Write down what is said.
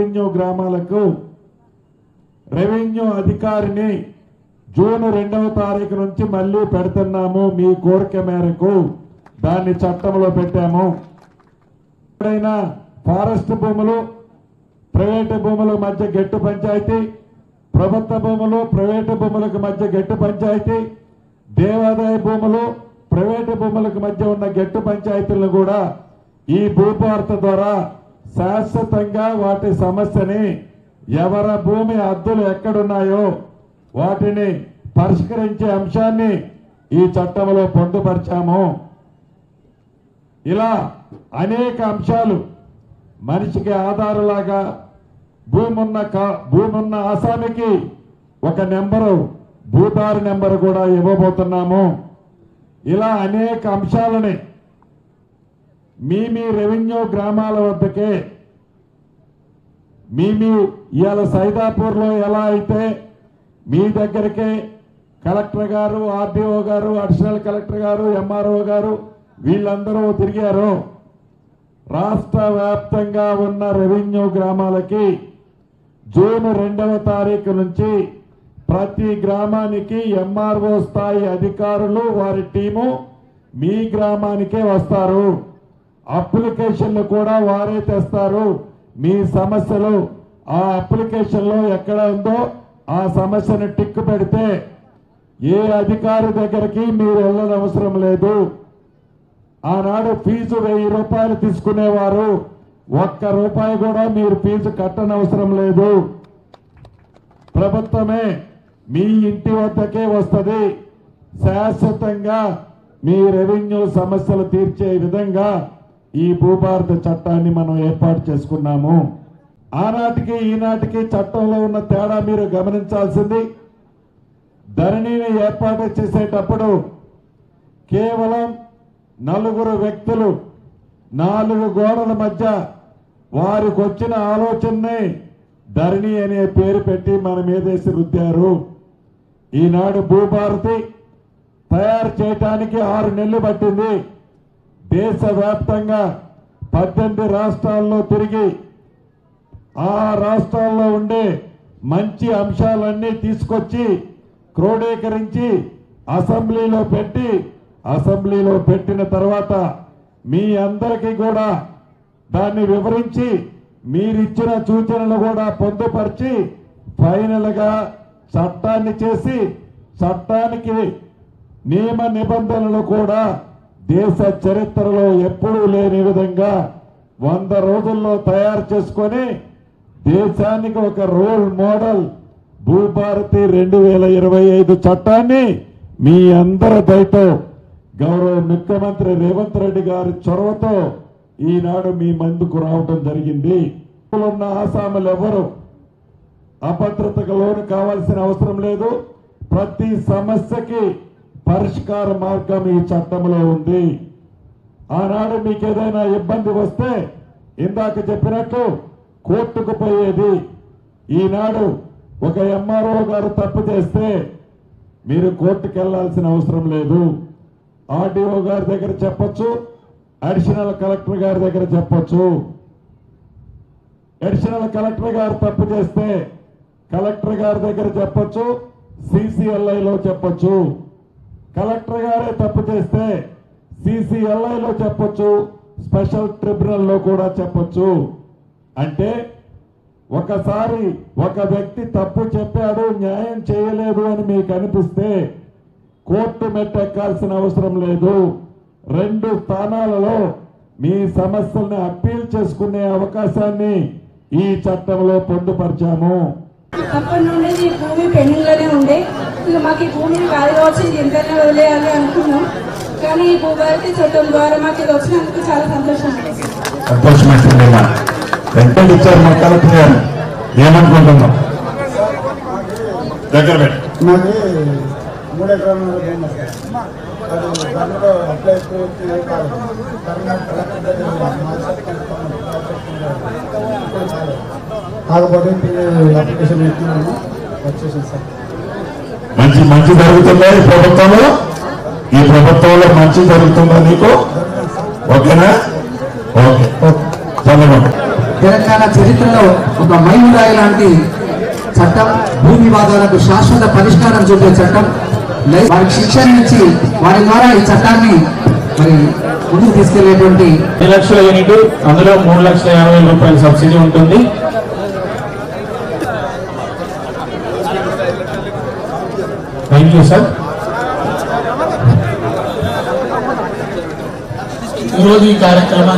Revenue గ్రామాలకు revenue అధికారిని June రెండవ తారీఖు నుంచి మళ్ళీ పెడుతున్నాము మీ కోరిక మేరకు. దాన్ని చట్టంలో పెట్టాము. ఎక్కడైనా ఫారెస్ట్ భూములు ప్రైవేటు భూముల మధ్య గట్టు పంచాయతీ ప్రభుత్వ భూములు ప్రైవేటు భూములకు మధ్య గట్టు పంచాయతీ దేవాదాయ భూములు ప్రైవేటు భూములకు మధ్య ఉన్న గట్టు పంచాయతీలను కూడా ఈ భూభారత ద్వారా శాశ్వతంగా వాటి సమస్యని ఎవర భూమి హద్దులు ఎక్కడున్నాయో వాటిని పరిష్కరించే అంశాన్ని ఈ చట్టంలో పొందుపరిచాము. ఇలా అనేక అంశాలు మనిషికి ఆధారలాగా భూమి ఉన్న కా- భూమి ఉన్న ఆసామికి ఒక నెంబరు భూతారు నెంబరు కూడా ఇవ్వబోతున్నాము. ఇలా అనేక అంశాలని మీ మీ రెవెన్యూ గ్రామాల వద్దకే. మీ మీ ఇవాళ సైదాపూర్లో ఎలా అయితే మీ దగ్గరికే కలెక్టర్ గారు ఆర్డీఓ గారు అడిషనల్ కలెక్టర్ గారు ఎంఆర్ఓ గారు వీళ్ళందరూ తిరిగారు. రాష్ట్ర వ్యాప్తంగా ఉన్న రెవెన్యూ గ్రామాలకి జూన్ రెండవ తారీఖు నుంచి ప్రతి గ్రామానికి ఎంఆర్ఓ స్థాయి అధికారులు వారి టీము మీ గ్రామానికే వస్తారు. అప్లికేషన్లు కూడా వారే తెస్తారు. మీ సమస్యలు ఆ అప్లికేషన్లో ఎక్కడ ఉందో ఆ సమస్యను టిక్ పెడితే ఏ అధికారి దగ్గరికి మీరు వెళ్ళనవసరం లేదు. ఆనాడు ఫీజు వెయ్యి రూపాయలు తీసుకునేవారు. ఒక్క రూపాయి కూడా మీరు ఫీజు కట్టనవసరం లేదు. ప్రభుత్వమే మీ ఇంటి వద్దకే వస్తుంది. శాశ్వతంగా మీ రెవెన్యూ సమస్యలు తీర్చే విధంగా ఈ భూభారత చట్టాన్ని మనం ఏర్పాటు చేసుకున్నాము. ఆనాటికి ఈనాటికి చట్టంలో ఉన్న తేడా మీరు గమనించాల్సింది. ధరణిని ఏర్పాటు చేసేటప్పుడు కేవలం నలుగురు వ్యక్తులు నాలుగు గోడల మధ్య వారికి వచ్చిన ఆలోచనని ధరణి అనే పేరు పెట్టి మన మీదేసి రుద్దారు. ఈనాడు భూభారతి తయారు చేయటానికి ఆరు నెలలు పట్టింది. దేశవ్యాప్తంగా పద్దెనిమిది రాష్ట్రాల్లో తిరిగి ఆ రాష్ట్రాల్లో ఉండే మంచి అంశాలన్నీ తీసుకొచ్చి క్రోడీకరించి అసెంబ్లీలో పెట్టి అసెంబ్లీలో పెట్టిన తర్వాత మీ అందరికీ కూడా దాన్ని వివరించి మీరిచ్చిన సూచనలు కూడా పొందుపరిచి ఫైనల్గా చట్టాన్ని చేసి చట్టానికి నియమ నిబంధనలు కూడా దేశ చరిత్రలో ఎప్పుడూ లేని విధంగా వంద రోజుల్లో తయారు చేసుకొని దేశానికి ఒక రోల్ మోడల్ భూభారతి రెండు వేల ఇరవై ఐదు చట్టాన్ని మీ అందరి దయతో గౌరవ ముఖ్యమంత్రి రేవంత్ రెడ్డి గారి చొరవతో ఈనాడు మీ ముందుకు రావడం జరిగింది. ఉన్న ఆసాములు ఎవరు? అభద్రతకు లోను కావాల్సిన అవసరం లేదు. ప్రతి సమస్యకి పరిష్కార మార్గం ఈ చట్టంలో ఉంది. ఆనాడు మీకు ఏదైనా ఇబ్బంది వస్తే ఇందాక చెప్పినట్టు కోర్టుకు పోయేది. ఈనాడు ఒక ఎంఆర్ఓ గారు తప్పు చేస్తే మీరు కోర్టుకు వెళ్ళాల్సిన అవసరం లేదు. ఆర్డీఓ గారి దగ్గర చెప్పచ్చు అడిషనల్ కలెక్టర్ గారి దగ్గర చెప్పచ్చు. అడిషనల్ కలెక్టర్ గారు తప్పు చేస్తే కలెక్టర్ గారి దగ్గర చెప్పొచ్చు సిసిఎల్ఐలో చెప్పొచ్చు. కలెక్టర్ గారే తప్పు చేస్తే సిసిఎల్ఐలో చెప్పొచ్చు స్పెషల్ ట్రిబ్యునల్లో కూడా చెప్పొచ్చు. అంటే ఒకసారి ఒక వ్యక్తి తప్పు చెప్పాడు న్యాయం చేయలేదు అని మీకు అనిపిస్తే కోర్టు మెట్టెక్కాల్సిన అవసరం లేదు. రెండు స్థానాలలో మీ సమస్యల్ని అప్పీల్ చేసుకునే అవకాశాన్ని ఈ చట్టంలో పొందుపరిచాము. అప్పటి నుండి ఈ భూమి పెండింగ్లోనే ఉండే. ఇక మాకు ఈ భూమిని కాదు కావచ్చు ఇది ఎంతైనా వదిలేయాలి అనుకున్నాం. కానీ ఈ భూభారతి చట్టం ద్వారా మాకు ఇది వచ్చినందుకు చాలా సంతోషం. సంతోషం ఇచ్చారు ఏమనుకుంటున్నాం దగ్గర మాది మూడు ఎకరాల అది దాంట్లో అప్లై పూర్తి కాదు కర్ణాటక కాకపోతే ఇప్పుడు అప్లికేషన్ పెట్టినాము వచ్చేసింది సార్. మంచి మంచి జరుగుతుందా ఈ ప్రభుత్వంలో. ఈ ప్రభుత్వంలో మంచి జరుగుతుందా నీకు ఓకేనా? ఓకే. చదవండి తెలంగాణ చరిత్రలో ఒక మైలురాయి లాంటి చట్టం భూ వివాదాలకు శాశ్వత పరిష్కారం చూపే చట్టం వారికి శిక్షణ ఇచ్చి వారి ద్వారా ఈ చట్టాన్ని మరి ముందుకు తీసుకెళ్ళేటువంటి లక్షల యూనిట్ అందులో మూడు లక్షల యాభై వేల రూపాయల సబ్సిడీ ఉంటుంది. థ్యాంక్ యూ సార్ ఈరోజు ఈ కార్యక్రమాన్ని